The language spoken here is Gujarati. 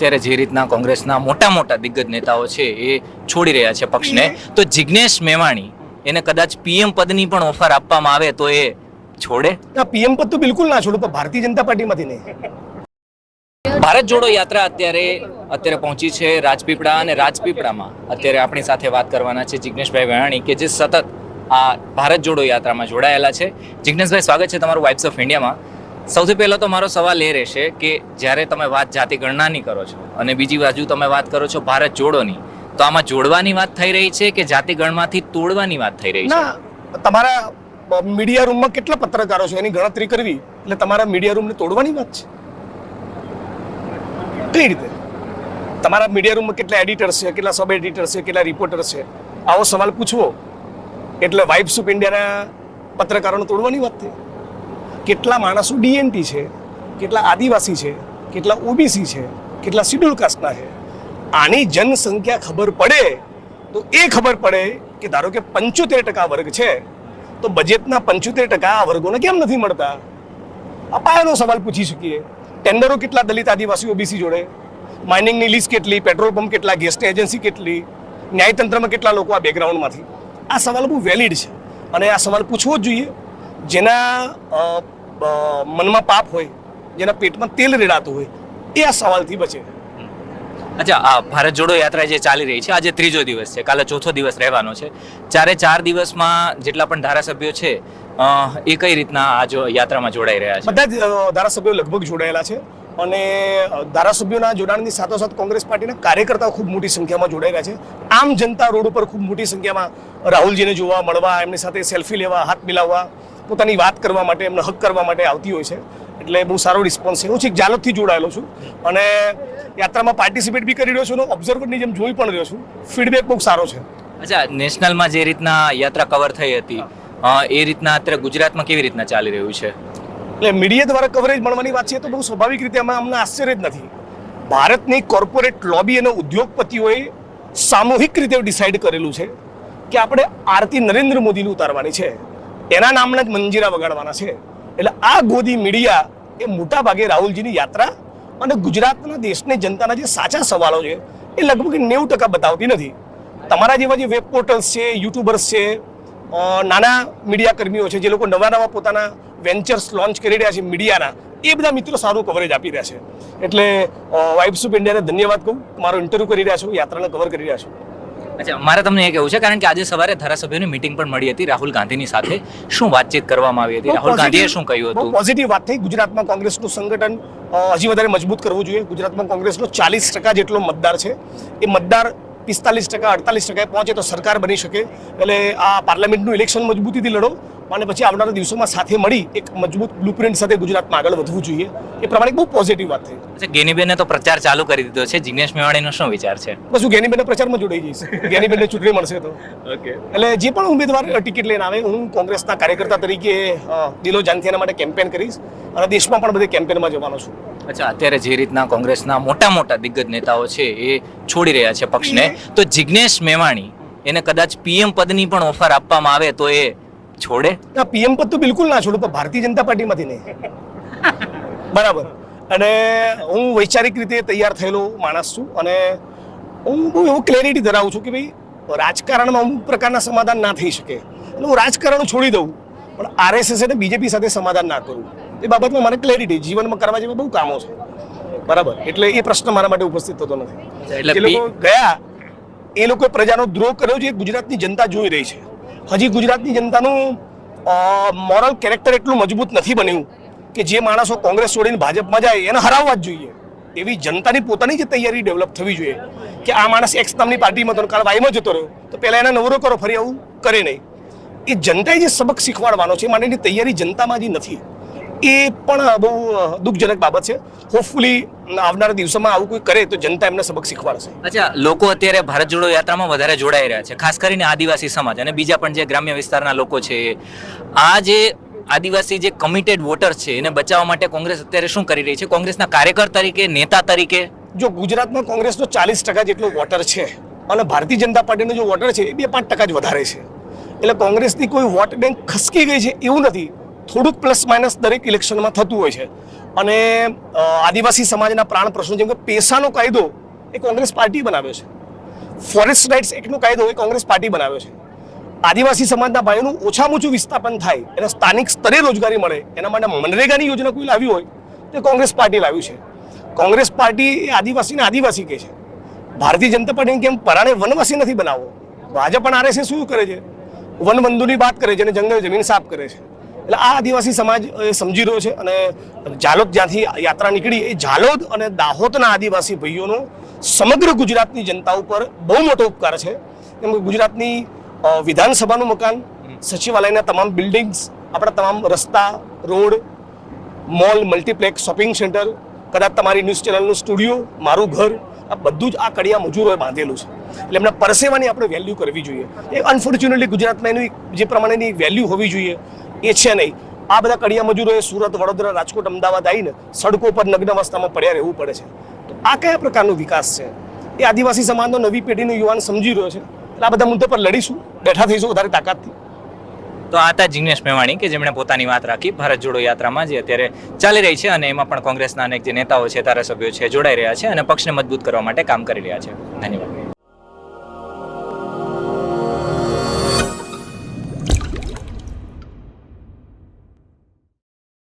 અત્યારે જે રીતના કોંગ્રેસના મોટા મોટા દિગ્ગજ નેતાઓ છે એ છોડી રહ્યા છે પક્ષને તો જિજ્ઞેશ મેવાણી એને કદાચ પીએમ પદની પણ ઓફર આપવામાં આવે તો એ છોડે? ના પીએમ પદ તો બિલકુલ ના છોડું પણ ભારતીય જનતા પાર્ટીમાંથી નહીં. ભારત જોડો યાત્રા અત્યારે અત્યારે પહોંચી છે રાજપીપળા અને રાજપીપળામાં. અત્યારે આપણી સાથે વાત કરવાના છે જિજ્ઞેશભાઈ વેણાણી કે જે સતત આ ભારત જોડો યાત્રામાં જોડાયેલા છે. જિજ્ઞેશભાઈ સ્વાગત છે તમારું વાઇબ્સ ઓફ ઇન્ડિયામાં સૌથી પહેલો તો મારો સવાલ એ રહેશે કે જ્યારે તમે વાત જાતિ ગણનાની કરો છો અને બીજી બાજુ તમે વાત કરો છો ભારત જોડોની, તો આમાં જોડવાની વાત થઈ રહી છે કે જાતિ ગણમાંથી તોડવાની વાત થઈ રહી છે? તમારા મીડિયા રૂમમાં કેટલા પત્રકારો છે? એની ગણતરી કરવી, એટલે તમારા મીડિયા રૂમને તોડવાની વાત છે? કઈ રીતે? તમારા મીડિયા રૂમમાં કેટલા એડિટર્સ છે, કેટલા સબ એડિટર્સ છે, કેટલા રિપોર્ટર્સ છે? આવો સવાલ પૂછવો. એટલે વાઇબ્સ ઓફ ઇન્ડિયાના પત્રકારોને તોડવાની વાત થઈ. કેટલા માણસો ડીએનટી છે, કેટલા આદિવાસી છે, કેટલા ઓબીસી છે, કેટલા શિડ્યુલ કાસ્ટના છે. આની જનસંખ્યા ખબર પડે તો એ ખબર પડે કે ધારો કે પંચોતેર ટકા વર્ગ છે, તો બજેટના પંચોતેર ટકા આ વર્ગોને કેમ નથી મળતા? અપાયનો સવાલ પૂછી શકીએ. ટેન્ડરો કેટલા દલિત, આદિવાસી, ઓબીસી જોડે? માઇનિંગની લિસ્ટ કેટલી? પેટ્રોલ પંપ કેટલા? ગેસની એજન્સી કેટલી? ન્યાયતંત્રમાં કેટલા લોકો આ બેકગ્રાઉન્ડમાંથી આ સવાલ બહુ વેલિડ છે. અને આ સવાલ પૂછવો જ જોઈએ. જેના મનમાં પાપ હોય જેના પેટમાં તેલ રેડાતું હોય એ આ સવાલથી બચે. અચ્છા આ ભારત જોડો યાત્રા જે ચાલી રહી છે આજે ત્રીજો દિવસ છે કાલે ચોથો દિવસ રહેવાનો છે. ચારે ચાર દિવસમાં જેટલા પણ ધારાસભ્યો છે એ કઈ રીતના આ જો યાત્રામાં જોડાઈ રહ્યા છે? બધા જ ધારાસભ્યો લગભગ જોડાયેલા છે અને ધારાસભ્યોના જોડાણની સાથોસાથ કોંગ્રેસ પાર્ટીના કાર્યકર્તાઓ ખૂબ મોટી સંખ્યામાં જોડાયેલા છે. આમ જનતા રોડ ઉપર ખૂબ મોટી સંખ્યામાં રાહુલજીને જોવા મળવા એમની સાથે સેલ્ફી લેવા હાથ મિલાવવા પોતાની વાત કરવા માટે એમને હક કરવા માટે આવતી હોય છે. એટલે બહુ સારો રિસ્પોન્સ છે. હું છેક જાલતથી જોડાયેલો છું અને યાત્રામાં પાર્ટિસિપેટ બી કરી રહ્યો છું અને ઓબ્ઝર્વરની જેમ જોઈ પણ રહ્યો છું. ફીડબેક બહુ સારો છે. અચ્છા નેશનલમાં જે રીતના યાત્રા કવર થઈ હતી એ રીતના અત્યારે ગુજરાતમાં કેવી રીતના ચાલી રહ્યું છે? એટલે મીડિયા દ્વારા કવરેજ મળવાની વાત છે તો બહુ સ્વાભાવિક રીતે અમે અમને આશ્ચર્ય જ નથી. ભારતની કોર્પોરેટ લોબી અને ઉદ્યોગપતિઓએ સામૂહિક રીતે ડિસાઇડ કરેલું છે કે આપણે આરતી નરેન્દ્ર મોદીની ઉતારવાની છે. એના નામના જ મંજીરા વગાડવાના છે. એટલે આ ગોદી મીડિયા એ મોટા ભાગે રાહુલજીની યાત્રા અને ગુજરાતના દેશની જનતાના જે સાચા સવાલો છે, એ લગભગ નેવું ટકા બતાવતી નથી. તમારા જેવા જે વેબ પોર્ટલ્સ છે, યુટ્યુબર્સ છે નાના મીડિયા કર્મીઓ છે, જે લોકો નવા નવા પોતાના વેન્ચર્સ લોન્ચ કરી રહ્યા છે મીડિયાના, એ બધા મિત્રો સારું કવરેજ આપી રહ્યા છે. એટલે વાઇબ્સ ઓફ ઇન્ડિયાને ધન્યવાદ કહું. મારો ઇન્ટરવ્યૂ કરી રહ્યા છું, યાત્રાને કવર કરી રહ્યા છો. અચ્છા મારે તમને એ કહેવું છે કારણ કે આજે સવારે ધારાસભ્યોની મિટિંગ પણ મળી હતી રાહુલ ગાંધીની સાથે. શું વાતચીત કરવામાં આવી હતી? રાહુલ ગાંધીએ શું કહ્યું હતું? પોઝિટિવ વાત થઈ. ગુજરાતમાં કોંગ્રેસનું સંગઠન હજી વધારે મજબૂત કરવું જોઈએ. ગુજરાતમાં કોંગ્રેસનો ચાલીસ ટકા જેટલો મતદાર છે. એ મતદાર પિસ્તાલીસ ટકા અડતાલીસ ટકાએ પહોંચે તો સરકાર બની શકે. એટલે આ પાર્લામેન્ટનું ઇલેક્શન મજબૂતીથી લડો. અને પછી આવનારા દિવસોમાં સાથે મળી એક મજબૂત બ્લુપ્રિન્ટ સાથે ગુજરાતમાં આગળ વધવું જોઈએ. એ પ્રમાણે બહુ પોઝિટિવ વાત થઈ. અચ્છા ગેનીબેને તો પ્રચાર ચાલુ કરી દીધો છે. જિગ્નેશ મેવાણીનો શું વિચાર છે? બસ હું ગેનીબેનના પ્રચારમાં જોડાઈ જઈશ. ગેનીબેનને ચૂંટણી મળશે તો. ઓકે એટલે જે પણ ઉમેદવાર ટિકિટ લઈને આવે હું કોંગ્રેસના કાર્યકર્તા તરીકે દિલો જાનથી એના માટે કેમ્પેન કરીશ અને દેશમાં પણ બધે કેમ્પેનમાં જવાનો છું. અચ્છા અત્યારે જે રીતના કોંગ્રેસના મોટા મોટા દિગ્ગજ નેતાઓ છે એ છોડી રહ્યા છે પક્ષને તો જિગ્નેશ મેવાણી એને કદાચ પીએમ પદની પણ ઓફર આપવામાં આવે તો એ છોડે? ના પીએમ પદ તો બિલકુલ ના છોડું પણ ભારતીય જનતા પાર્ટીમાંથી નહીં. બરાબર. અને હું વૈચારિક રીતે તૈયાર થયેલો માણસ છું અને હું બહુ એવું ક્લેરિટી ધરાવું છું કે ભાઈ રાજકારણમાં અમુક પ્રકારના સમાધાન ના થઈ શકે. એટલે હું રાજકારણ છોડી દઉં પણ આરએસએસ અને બીજેપી સાથે સમાધાન ના કરું. એ બાબતમાં મને ક્લેરિટી જીવનમાં કરવા જેવા બહુ કામો છે. બરાબર. એટલે એ પ્રશ્ન મારા માટે ઉપસ્થિત થતો નથી. એટલે લોકો ગયા એ લોકોએ પ્રજાનો દ્રોહ કર્યો છે એ ગુજરાતની જનતા જોઈ રહી છે. હજી ગુજરાતની જનતાનું મોરલ કેરેક્ટર એટલું મજબૂત નથી બન્યું કે જે માણસો કોંગ્રેસ છોડીને ભાજપમાં જાય, એને હરાવવા જ જોઈએ. એવી જનતાની પોતાની જે તૈયારી ડેવલપ થવી જોઈએ કે આ માણસ એક્સ નામની પાર્ટીમાં હતો કાલ વાયમાં જતો રહ્યો, તો પહેલાં એને નવરો કરો, ફરી આવું કરે નહીં. એ જનતાએ જે સબક શીખવાડવાનો છે માટેની તૈયારી જનતામાં હજી નથી. એ પણ બહુ દુઃખજનક બાબત છે. હોપફુલી આવનારા દિવસોમાં આવું કોઈ કરે તો જનતા એમને સબક શીખવાડશે. અચ્છા લોકો અત્યારે ભારત જોડો યાત્રામાં વધારે જોડાઈ રહ્યા છે. ખાસ કરીને આદિવાસી સમાજ અને બીજા પણ જે ગ્રામ્ય વિસ્તારના લોકો છે આ જે આદિવાસી જે કમિટેડ વોટર છે એને બચાવવા માટે કોંગ્રેસ અત્યારે શું કરી રહી છે? કોંગ્રેસના કાર્યકર તરીકે નેતા તરીકે? જો ગુજરાતમાં કોંગ્રેસનો ચાલીસ ટકા જેટલો વોટર છે અને ભારતીય જનતા પાર્ટીનો જો વોટર છે એ બે પાંચ ટકા જ વધારે છે. એટલે કોંગ્રેસની કોઈ વોટ બેંક ખસકી ગઈ છે એવું નથી. થોડુંક પ્લસ માઇનસ દરેક ઇલેક્શનમાં થતું હોય છે. અને આદિવાસી સમાજના પ્રાણ પ્રશ્નો, જેમ કે પેસાનો કાયદો એ કોંગ્રેસ પાર્ટી બનાવ્યો છે. ફોરેસ્ટ રાઇટ્સ એક્ટનો કાયદો એ કોંગ્રેસ પાર્ટી બનાવ્યો છે. આદિવાસી સમાજના ભાઈઓનું ઓછામાં ઓછું વિસ્થાપન થાય, એને સ્થાનિક સ્તરે રોજગારી મળે, એના માટે મનરેગાની યોજના કોઈ લાવી હોય, તે કોંગ્રેસ પાર્ટી લાવ્યું છે. કોંગ્રેસ પાર્ટી એ આદિવાસીને આદિવાસી કહે છે. ભારતીય જનતા પાર્ટી કેમ પરાણે વનવાસી નથી બનાવવો? ભાજપ પણ આરએસએસ શું કરે છે? વનબંધુની વાત કરે છે અને જંગલ જમીન સાફ કરે છે. એટલે આ આદિવાસી સમાજ એ સમજી રહ્યો છે અને ઝાલોદ જ્યાંથી યાત્રા નીકળી એ ઝાલોદ અને દાહોદના આદિવાસી ભાઈઓનો સમગ્ર ગુજરાતની જનતા ઉપર બહુ મોટો ઉપકાર છે. કેમ કે ગુજરાતની વિધાનસભાનું મકાન, સચિવાલયના તમામ બિલ્ડિંગ્સ, આપણા તમામ રસ્તા, road, mall, multiplex, shopping centre, કદાચ તમારી ન્યૂઝ ચેનલનું સ્ટુડિયો, મારું ઘર, આ બધું જ આ કડિયા મજૂરોએ બાંધેલું છે. એટલે એમના પરસેવાની આપણે વેલ્યુ કરવી જોઈએ. એ અનફોર્ચ્યુનેટલી ગુજરાતમાં એની જે પ્રમાણેની વેલ્યુ હોવી જોઈએ. એ છે નહીં. આ બધા કડિયા મજૂરોએ સુરત, વડોદરા, રાજકોટ, અમદાવાદ આવીને સડકો પર નગ્ન અવસ્થામાં પડ્યા રહેવું પડે છે. તો આ કયા પ્રકારનો વિકાસ છે? એ આદિવાસી સમાજનો નવી પેઢીનો યુવાન સમજી રહ્યો છે. એટલે આ બધા મુદ્દા પર લડીશું. બેઠા થઈશું વધારે તાકાતથી. તો આ હતા જિગ્નેશ મેવાણી કે જેમણે પોતાની વાત રાખી. ભારત જોડો યાત્રામાં જે અત્યારે ચાલી રહી છે અને એમાં પણ કોંગ્રેસના અનેક જે નેતાઓ છે, ધારાસભ્યો છે, જોડાઈ રહ્યા છે અને પક્ષને મજબૂત કરવા માટે કામ કરી રહ્યા છે. ધન્યવાદ.